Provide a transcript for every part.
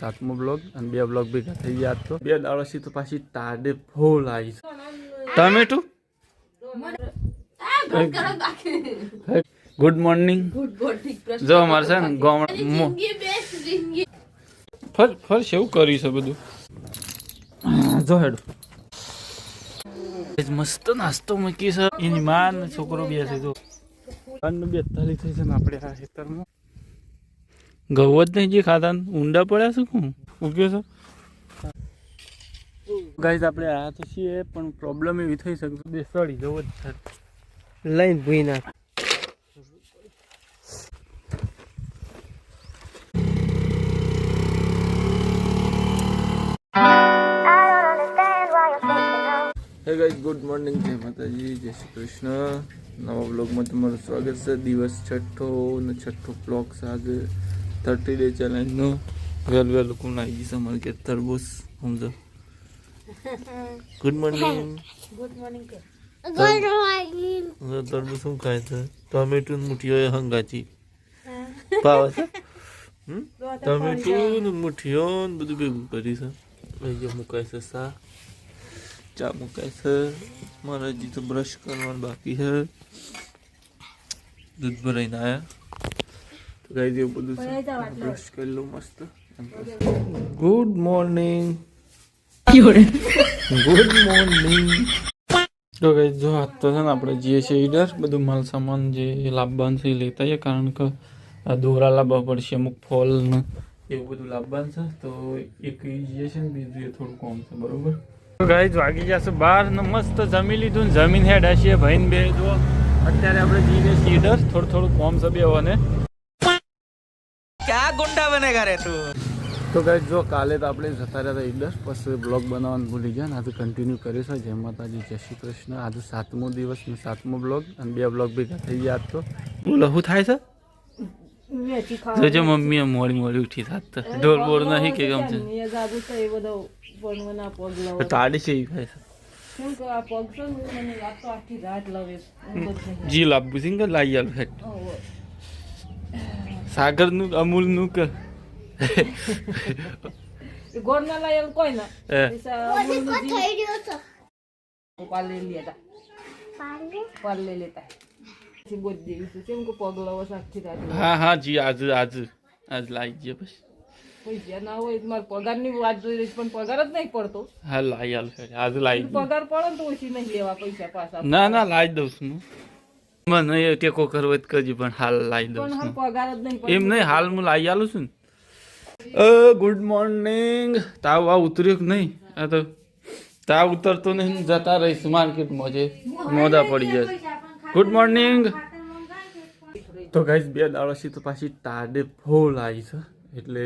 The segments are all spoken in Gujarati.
સાતમો બ્લોગ અને બે બ્લોગ ભેગા થઈ ગયા તો. બે દાડાથી તો પાછી તાડે ફૂલ આવી ટમેટું ગુડ મોર્નિંગ જો અમારે છે ને ગામડા ફર ફર એવું કર્યું છે બધું. જો હેડ. મસ્ત નાસ્તો મૂકી છે. એની માં છોકરો બે છે જો બેતાલી થઈ છે ને આપણે આ ખેતરમાં. ઘઉં જ નહીં જે ખાતા ઊંડા પડ્યા છે શું ઉગ્યો છો? ગાઈઝ આપણે આ તો છીએ પણ પ્રોબ્લેમ એવી થઈ શકે બેસાડી બે સડી જવો જ છે લઈને ભૂઈ ના હે ગાઈઝ ગુડ મોર્નિંગ જય માતાજી જય શ્રી કૃષ્ણ. નવા બ્લોગમાં તમારું સ્વાગત છે. દિવસ છઠ્ઠો ને છઠ્ઠો બ્લોગ આજે. થર્ટી ડે ચેલેન્જનો વહેલું વહેલું કોણ આવી ગઈ અમારે કે તરબૂચ સમજો ગુડ મોર્નિંગ તરબૂચ શું ખાય છે ટમેટું મુઠીઓ હંગાચી પાવા છે? ટમેટું ને મુઠીઓ બધું ભેગું કરી છે અહીંયા મુકાય છે સા ચા મુકાય છે મારા હજી તો બ્રશ કરવાનું બાકી છે દૂધ ભરાઈને આવ્યા ગાઈ દેવું બધું છે બ્રશ કરી લઉં મસ્ત ગુડ મોર્નિંગ ગુડ મોર્નિંગ તો ગાઈ જો હાથ તો છે ને આપણે જઈએ છીએ ઈડર બધું માલ સામાન જે લાભબાન છે એ લેતા આવીએ કારણ કે આ દોરા લાવવા પડશે અમુક ફોલ ને એવું બધું લાભબાન છે. તો એક જઈએ છે ને બીજું એ થોડું કોમ છે બરોબર? ગાઈઝ વાગી જશે બહાર ને મસ્ત જમી લીધું ને જમીન હેડ હશે ભાઈને બે જો અત્યારે આપણે જઈએ સીડર થોડું થોડું કોમ છે બે ગુંડા બનેગા રે તું. તો ગાઈઝ જો કાલે તો આપણે જતા રહ્યા હતા ઈડર પછી બ્લોગ બનાવવાનું ભૂલી ગયા ને આજે કન્ટિન્યુ કર્યું છે. જય માતાજી જય શ્રી કૃષ્ણ. આજે સાતમો દિવસ ને સાતમો બ્લોગ અને બે બ્લોગ ભેગા થઈ ગયા તો. બોલો શું થાય છે? જોજો મમ્મી મોડી મોડી ઉઠી થાત તો. ઢોર બોર નહીં કે ગમ છે તાડી છે? ઈ થાય છે જી લાભ છે લાઈ આલ હેઠ? સાગરનું અમૂલનું કે? ગોળ ના લાયેલ કોઈ ના. એ. પાલે લેતા. પાલે? લેતા. પછી દેવી છે કેમ કે પગલાઓ સાક્ષી રાખી હા હા જી આજ આજ આજ લાવી ગયા બસ. પૈસા ના હોય મારે પગારની વાત જોઈ રહી પણ પગાર જ નહીં પડતો. હા લાઈ આજ લાવી પગાર પડે ને તો ઓછી નહીં લેવા પૈસા પાછા. ના ના લાવી દઉં છું મને એ ટેકો કરવો જ કરજો પણ હાલ લાવી દઉં છું. હવે પગાર જ નહીં એમ નહીં હાલ હું લાવી આલું છું ને. ગુડ મોર્નિંગ તાવ આ ઉતર્યો કે નહીં? આ તો તાવ ઉતરતો નહીં જતા રહીશ માર્કેટમાં જે મોદા પડી જશે ગુડ મોર્નિંગ તો ગાઈશ બે દાડાથી તો પાછી ટાડે ફૂલ આવી છે. એટલે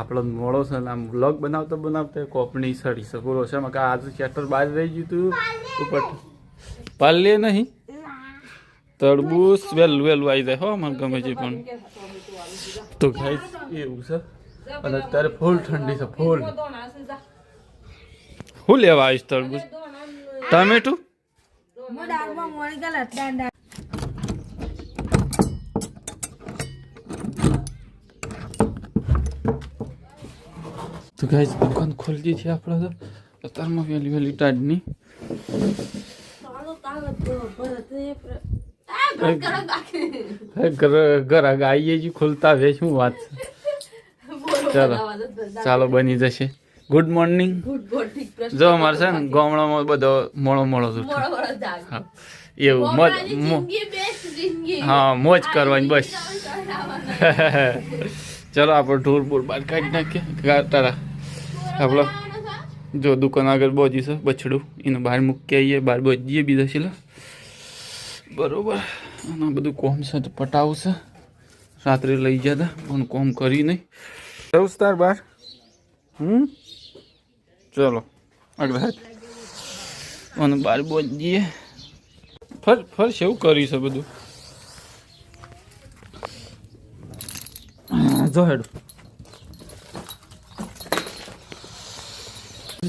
આપણો મોડો છે ને આમ બ્લોગ બનાવતો બનાવતો કોપણી સડી છે. બોલો છે કે આજે શેટર બહાર રહી ગયું હતું ઉપર. પાલે નહીં. તરબૂચ વહેલું વહેલું આવી જાય હો મને ગમે છે પણ. તો ખાઈ એવું છે. અને અત્યારે ફૂલ ઠંડી છે ફૂલ હું લેવા આવીશ તરબૂચ ટમેટું? તો ગાઈસ દુકાન ખોલી દીધી આપણે તો. અત્યારમાં વહેલી વહેલી ટાઢની. ઘર આવીએ છીએ ખુલતા હવે શું વાત છે ચાલો ચાલો બની જશે. ગુડ મોર્નિંગ જો અમારે છે ને ગામડામાં બધો મોળો મોળો જ હા. એવું મોજ હા મોજ કરવાની બસ. ચલો આપણે ઢોર બોર બહાર કાઢી નાખીએ. તારા આપણો જો દુકાન આગળ બોજી છે બછડું. એને બહાર મૂકી આવીએ બહાર બોજીએ બીજા છે બરોબર. અને બધું કોમ છે તો પટાવશે. રાત્રે લઈ જતા પણ કોમ કરી નહીં. જવું છે તાર બહાર. હમ? ચલો આગળ અને બહાર બોજીએ ફર ફર એવું કર્યું છે બધું. જો હેડો.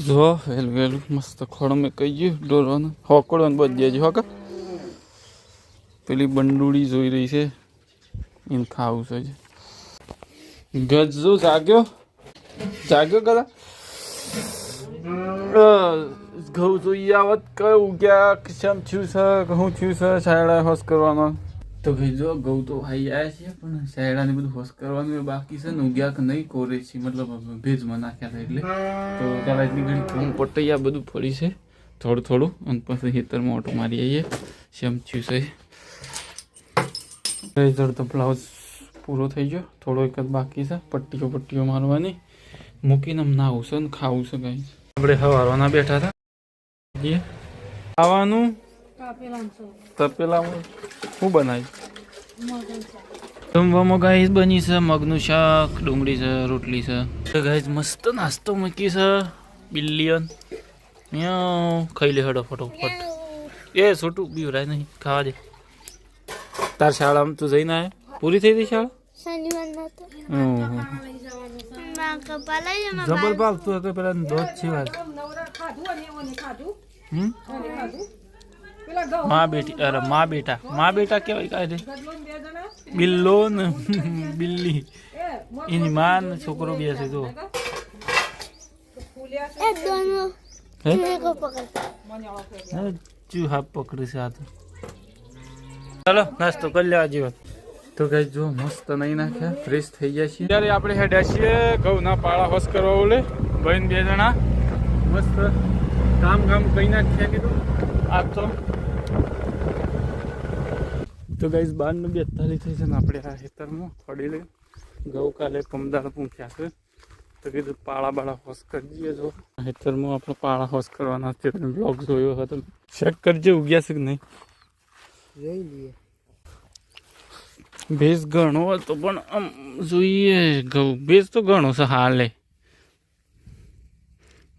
જો વહેલું વહેલું મસ્ત ખોડો મેં કહી ગયું ડોરવાનું હોકડવાનું બધી જ હોક પેલી બંડુડી જોઈ રહી છે. એને ખાવું છે. ગજો જાગ્યો? જાગ્યો કદા? ઘઉં જોઈએ આવત કયું ગયા કેમ થયું છે, ઘઉં થયું છે સાયડા હોશ કરવાનો? તો ભાઈ જો, ઘઉં તો ભાઈ આવ્યા છે પણ સાયડાને બધું હોશ કરવાનું બાકી છે ને, ઉગ્યા કે નહીં કોરે છે, મતલબ ભેજમાં નાખ્યા એટલે. તો ત્યારે એટલી ઘણી ઘઉં પટૈયા બધું ફળી છે, થોડું થોડું, અને પછી ખેતરમાં ઓટો મારી આવીએ શેમ થયું છે. રિઝલ્ટ તો બ્લાઉઝ પૂરો થઈ ગયો. થોડો એક જ બાકી છે. પટ્ટીઓ પટ્ટીઓ મારવાની. મૂકીને નાવું છે ને ખાવું છે કઈ. આપણે હવારવાના બેઠા હતા. ખાવાનું? તપેલામાં શું બનાવી બની છે મગનું શાક, ડુંગળી છે, રોટલી છે. ગાઈસ મસ્ત નાસ્તો મૂકી છે. બિલિયન ખાઈ લે હડો ફટોફટ એ, છોટું, બીવરાય નહીં. ખાવા દે. તાર શાળામાં તું જઈને આય. પૂરી થઈ ગઈ શાળા? શનિવારના તો. ઓહો. માં કપા લઈ જમા જબર ભાવતું હતું પેલા દોધ છે વાત નવરા ખાધું અને ઓને ખાધું હમ? ઓને ખાધું પેલા ઘઉં માં બેટી અરે માં બેટા. માં બેટા કેવાય કાંઈ ગદલો ને બે જણા બિલ્લો ને બિલ્લી. એ મોર એની માં ને છોકરો બે છે જો ફૂલ્યા છે એ દોનો. હે? મેકો પકડ મને આવા ફેર હા, ચૂ હાથ પકડે છે આ તો. ચાલો, નાસ્તો કરી લેવા જીવન તો કઈ જો મસ્ત નહીં નાખ્યા ફ્રેશ થઈ ગયા છીએ. ત્યારે આપણે હેડ્યા છીએ ઘઉંના પાળા હોશ કરવા ઓલે ભાઈ બે જણા. મસ્ત કામ કામ કઈ નાખ્યા કીધું. આ તો. તો ગાઈઝ બારનું બેતાલીસ થઈ છે ને આપણે આ ખેતરમાં થોડી લઈ ઘઉં કાલે પમદાળ પૂંખ્યા છે. તો કીધું પાળા બાળા હોશ કરી દઈએ જો ખેતરમાં આપણે પાળા હોશ કરવાના છે બ્લોગ જોયો હતો. ચેક કરજે, ઉગ્યા છે કે નહીં? જોઈ લઈએ. ભેસ ઘણો હતો પણ આમ જોઈએ ઘઉં ભેસ તો ઘણો છે હાલે.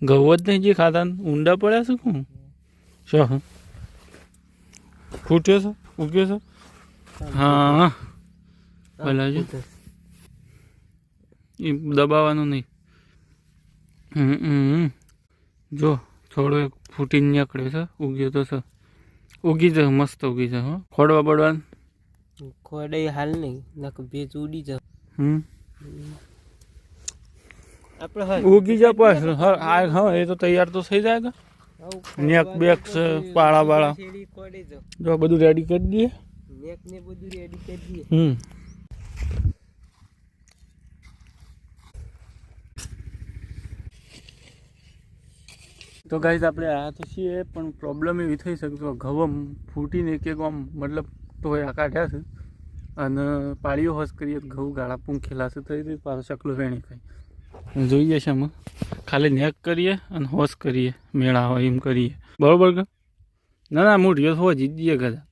ઘઉં જ નહીં જે ખાતા ઊંડા પડ્યા છે કોણ? શું? ફૂટ્યો છે? ઉગ્યો છે? હા. ભલા જો. એ દબાવવાનું નહીં. હમ હમ. જો થોડો એક ફૂટીને નીકળ્યો છે ઉગ્યો તો છે. ઉગી જાય મસ્ત ઉગી જાય હો. ખોડવા બળવાનું ખોડે હાલ નહીં નક ભેજ ઉડી જાવ હમ. આપણે ઉગી જા પાસ હા હા એ તો તૈયાર તો થઈ જાય નેક બેક છે પાળા બાળા. જો બધું રેડી કરી દઈએ. નેક ને બધું રેડી કરી દઈએ. હમ. તો ગાઈઝ આપણે આ તો છીએ પણ પ્રોબ્લેમ એવી થઈ શકે તો ઘઉં આમ ફૂટીને એક એક આમ મતલબ ટોયા કાઢ્યા છે. અને પાળીઓ હોશ કરીએ તો ઘઉં ગાળા પૂંખેલા છે થઈ રીતે પાછો ચકલો વેણી ખાય જોઈએ છે અમે ખાલી નેક કરીએ અને હોશ કરીએ મેળા હોય એમ કરીએ. બરાબર કે? ના ના મૂઢીઓ હો જીતીએ કદા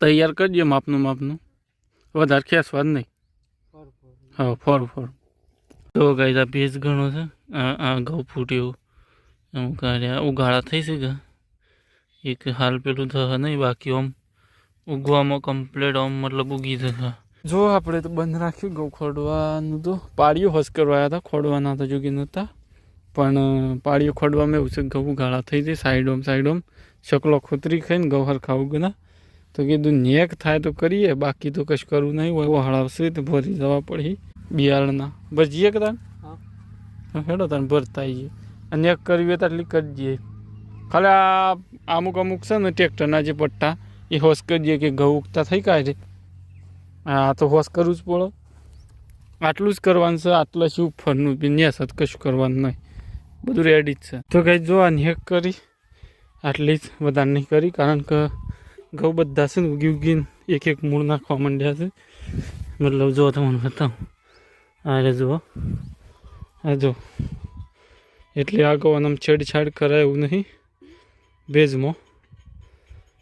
તૈયાર કરજે માપનું માપનું. વધારે ખેંચવા જ નહીં. હા ફોર ફોર. તો ગાઈ ભેજ ઘણો છે. આ ઘઉં ફૂટ્યું. એમ ઉઘાડા થઈ છે કે? એક હાલ પેલું થશે નહીં બાકી આમ ઉગવામાં કમ્પ્લીટ આમ મતલબ ઉગી થશે જો આપણે તો બંધ રાખ્યું ગૌ ખોડવાનું તો. પાળીઓ હસ કરવા આવ્યા હતા ખોડવાના તો જોગી નહોતા. પણ પાળીઓ ખોડવામાં એવું છે ઘઉં ગાળા થઈ જાય સાઈડોમ સાઈડોમ. શકલો ખોતરી ખાઈને ઘઉં હરખા ઉગના. તો કીધું નેક થાય તો કરીએ બાકી તો કશું કરવું નહીં હોય. હળાવશે તો ભરી જવા પડી બિયારણના. ભજીએ કદાચ હા, હેડો તને ભરતા આવીએ અને એક કરવી હોય તો એટલી કરજે. ખાલી આ અમુક અમુક છે ને ટ્રેક્ટરના જે પટ્ટા, એ હોશ કરીએ કે ઘઉં ઉગતા થઈ કાઢે હા તો હોશ કરવું જ પડો. આટલું જ કરવાનું છે, આટલા શું ફરનું? બી નેસત કશું કરવાનું નહીં. બધું રેડી જ છે. તો કંઈ જો આ નેક કરી. આટલી જ વધારે કરી, કારણ કે ઘઉં બધા છે ને ઉગી ઉગીને એક એક મૂળ નાખવા માંડ્યા છે. મતલબ જો તમને બતાવું. આ જુઓ. આ જો એટલે આગળ આમ છેડછાડ કરાય એવું નહીં. ભેજમાં.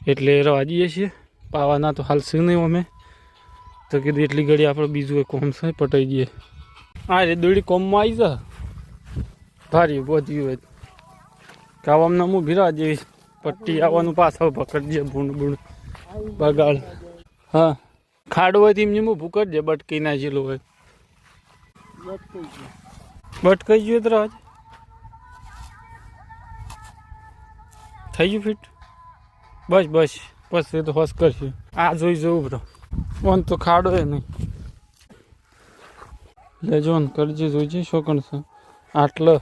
એટલે રવા દઈએ છીએ. પાવાના તો હાલશે નહીં અમે. તો કીધું એટલી ઘડી આપણે બીજું એક કોમ છે પટાઈ દઈએ. હા રે દોડી કોમમાં આવી જા. ભારી બધી હોય. કાવામાં હું ભીરા જેવી પટ્ટી આવવાનું પાછળ પકડજે ભૂંડ ભૂંડ બગાડ. હા. ખાડો હોય તો હું ભૂકડજે બટકી નાખેલું હોય. બટકાઈ ગયું. તો રાજ. થઈ ગયું ફિટ? બસ બસ. બસ એ તો હોશ કરશું. આ જોઈ જવું બધો ઓન તો ખાડો એ નહીં. લેજો ને કરજે જોઈજે શોકણ છે. આટલો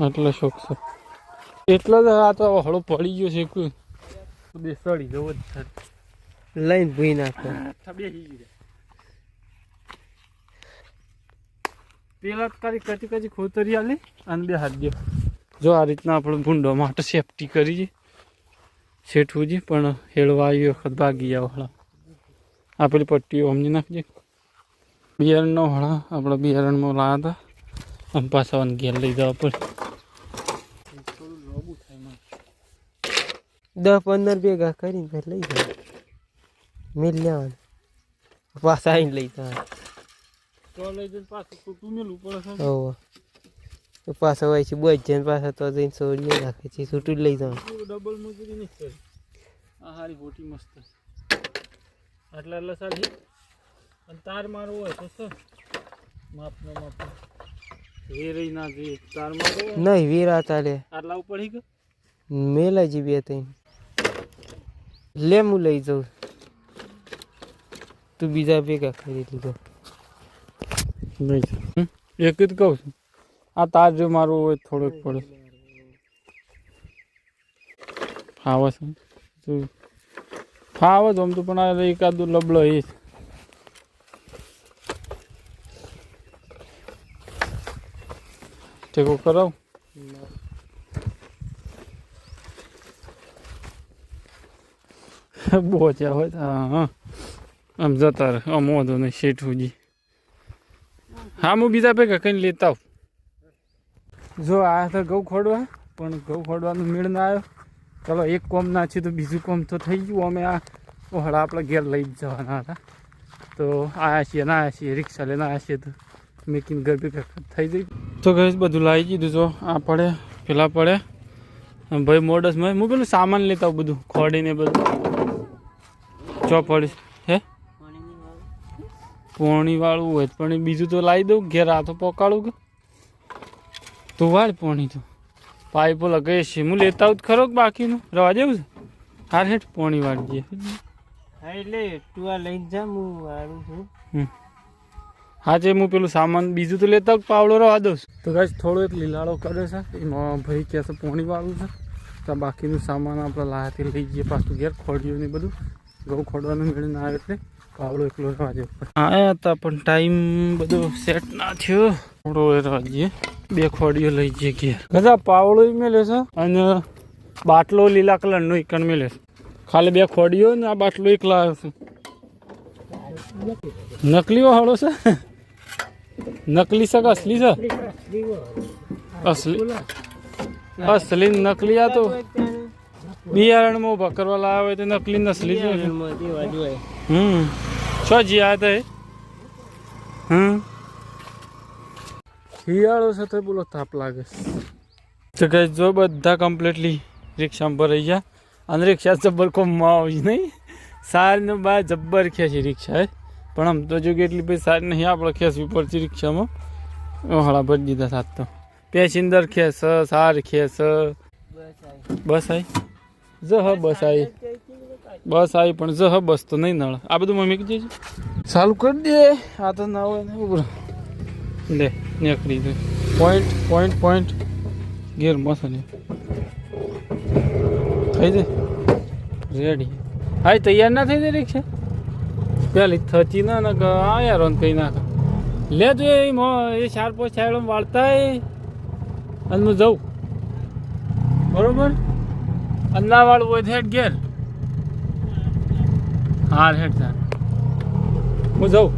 આટલો શોખ છે. એટલો જ આ તો હળો પડી ગયો છે કોઈ. બેસાડી જવો જ છે. લઈને ભૂઈ નાખો. પેલા તારી કચી કચી ખોતરી આલી અને બે હાથ દે જો આ રીતના આપણે ભૂંડો માટે સેફટી કરીએ. શેઠુંજી પણ હેળવા આવી વખત ભાગી જાવ હળા આ પેલી પટ્ટીઓ સમજી નાખજે. બિયારણનો હળા આપણે બિયારણમાં લાવ્યા હતા. આમ પાછા ઘેર લઈ જવા પડે. દસ પંદર ભેગા કરીને લઈ જાય મિલ લેવાનું. પાછા આવીને લઈ જવાનું. તો લઈ જઈને પાછું મેલું પડે. તો પાછા હોય છે બોજ જઈને પાછા તો જઈને છોડીએ રાખે છે છૂટું લઈ જવાનું. ડબલ મજૂરી નહીં કરી. આ હારી ગોટી મસ્ત આટલા આટલા સારી અને તાર મારવો હોય તો સર. માપનો એ રહી ના જઈએ. તાર મારવો નહીં વેરા તાલે આટલા ઉપર હી મેલા જી બે તઈ લે હું લઈ જાઉં. તું બીજા ભેગા ખરીદ લીધો. એક જ કહું છું. આ તાર જો મારું હોય થોડુંક પડે. ફાવે છે. જો. ફાવે તો આમ તો પણ આ એકાદું લબડો એ જ. ટેકો કરાવ બોચ્યા હોય હા હા. આમ જતા રહે. આમ વાંધો નહીં શેઠુજી હા હું બીજા ભેગા કઈ લેતા આવું. જો આ તો ઘઉં ખોડવા પણ ઘઉં ખોડવાનો મેળ ના આવ્યો. ચલો એક કોમ ના છે તો બીજું કોમ તો થઈ ગયું. અમે આ ઓહળા આપણે ઘેર લઈ જવાના હતા. તો આયા છીએ ના આયા છીએ રિક્ષા લઈને આ છીએ તો મેકીને ગરબી થઈ જઈ તો ગઈ બધું લાવી દીધું. જો આ પડે પેલા પડે. ભાઈ મોડસમાં હું પેલું સામાન લેતા બધું ખોડીને બધું. ચો પડી હે? પોણી વાળું. હોય પણ બીજું તો લાવી દઉં. ઘેર આ તો પકાડું કે? તું વાળ પોણી તો. પાઇપો લગાવી છે હું લેતા આવું ખરો બાકીનું? રવા જેવું છે? હાર હેઠ પોણી વાળી હા એટલે તું આ લઈને જા હું વાળું છું. હા જે હું પેલું સામાન બીજું તો લેતા આવું, પાવડો રવા દઉં છું. તો કાંઈ થોડો એક લીલાડો કરે છે. એમાં ભાઈ કહે છે પોણી વાળું છે. તો બાકીનું સામાન આપણે લાહાથી લઈ જઈએ પાછું ઘેર ખોડ્યું ને બધું. ઘઉં ખોડવાનું મેળ ના આવે એટલે પાવડો એકલો રવા જેવો. હા હતા પણ ટાઈમ બધો સેટ ના થયો. થોડો રવા જઈએ બે ખોડીઓ લઈ જઈએ ઘેર. બધા પાવડો મેલે છે અને બાટલો લીલા કલરનો એકણ મેલે છે. ખાલી બે ખોડીઓ ને આ બાટલો એકલા આવ્યો છે. નકલીઓ હળો છે? નકલી છે કે અસલી છે? અસલી. અસલી નકલી આ તો બિયારણમાં ઊભા કરવા લાવ્યા હોય તો નકલી નસલી હમ. છો જી આ તો હમ. શિયાળો છે તો બોલો તાપ લાગે. તો કઈ જો બધા કમ્પ્લીટલી રિક્ષામાં ભરાઈ ગયા. અને રિક્ષા જબ્બર કોમમાં આવી નહીં. સારને બા જબ્બર ખેંચી રિક્ષા પણ આમ તો જો કેટલી બધી સારી નહીં આપણે ખેંચવી પડતી રિક્ષામાં ઓહળા ભરી દીધા સાત તો. પેસેન્જર ખેસ સાર ખેસ બસ આવી જહ બસ આવી બસ આવી પણ જહ બસ તો નહીં નળ. આ બધું મમ્મી કીધું ચાલુ કરી દે. આ તો ના હોય ને લે નીકળી ગઈ પોઈન્ટ પોઈન્ટ પોઈન્ટ ગેર મસ્ત થઈ જાય? રેડી હા તૈયાર ના થઈ જાય રિક્ષા પેલી થતી ના ના આ યાર કઈ નાખ લે જો એ ચાર પાંચ સાઈડ વાળતા અને હું જઉં. બરોબર? અન્ના વાળું હોય હેડ ઘેર. હાર હેડ સાર હું જાઉં.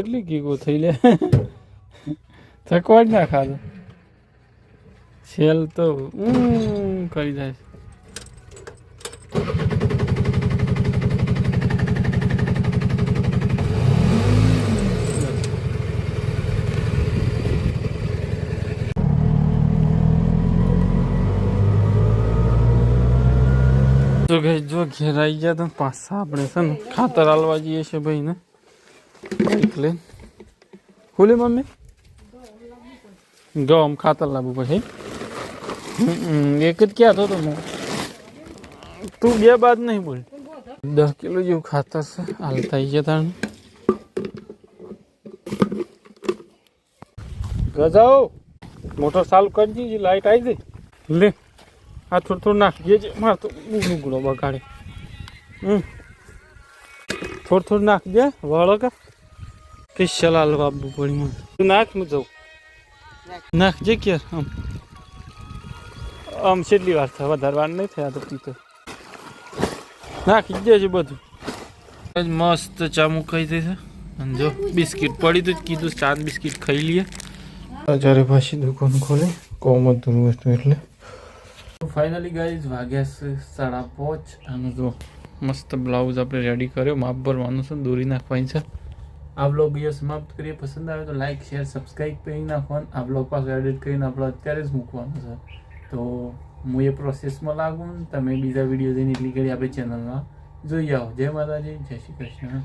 કેટલી કીકો થઈ લે? થકવાડ ના ખાધો સેલ તો કરી જાય. તો કે જો ઘેર આવી ગયા તો પાછા આપણે છે ને ખાતર હાલવા જઈએ છે ભાઈ ને બાઈક ખુલે મમ્મી ગમ ખાતર લાવવું પછી એક જ ક્યાં હતો તો હું તું બે બાદ નહીં બોલ. દસ કિલો જેવું ખાતર છે. હાલતા થઈ ગયા તાણે. ગજાઓ મોટર ચાલુ કરી દીધી લાઈટ આવી ગઈ. લે આ થોડું થોડું નાખીએ છે મારે તો ગુગળો બગાડે. હમ થોડું થોડું નાખજે વળો કે સ્પેશિયલ હાલવા આપવું પડી મને તું નાખ હું જાઉં નાખજે ક્યાર આમ આમ છેલ્લી વાર થાય વધારે વાર નહીં થયા તો પીતો નાખી દેજે બધું આજ મસ્ત ચામુક મુકાઈ દે છે અને જો બિસ્કિટ પડી તો જ કીધું ચાર બિસ્કિટ ખાઈ લઈએ જ્યારે પાછી દુકાન ખોલે કોમત વસ્તુ એટલે ફાઇનલી ગાઈઝ વાગ્યા છે સાડા પાંચ અને જો મસ્ત બ્લાઉઝ આપણે રેડી કર્યો માપ ભરવાનું છે દોરી નાખવાની છે આ બ્લોગ અહીંયા સમાપ્ત કરીએ. પસંદ આવે તો લાઇક શેર સબસ્ક્રાઈબ કરી નાખવાનું. આ બ્લોગ પાસે એડિટ કરીને આપણે અત્યારે જ મૂકવાનું છે. તો હું એ પ્રોસેસમાં લાગુ તમે બીજા વીડિયો જઈને એટલી કરી આપણે ચેનલમાં જોઈ આવો. જય માતાજી, જય શ્રી કૃષ્ણ.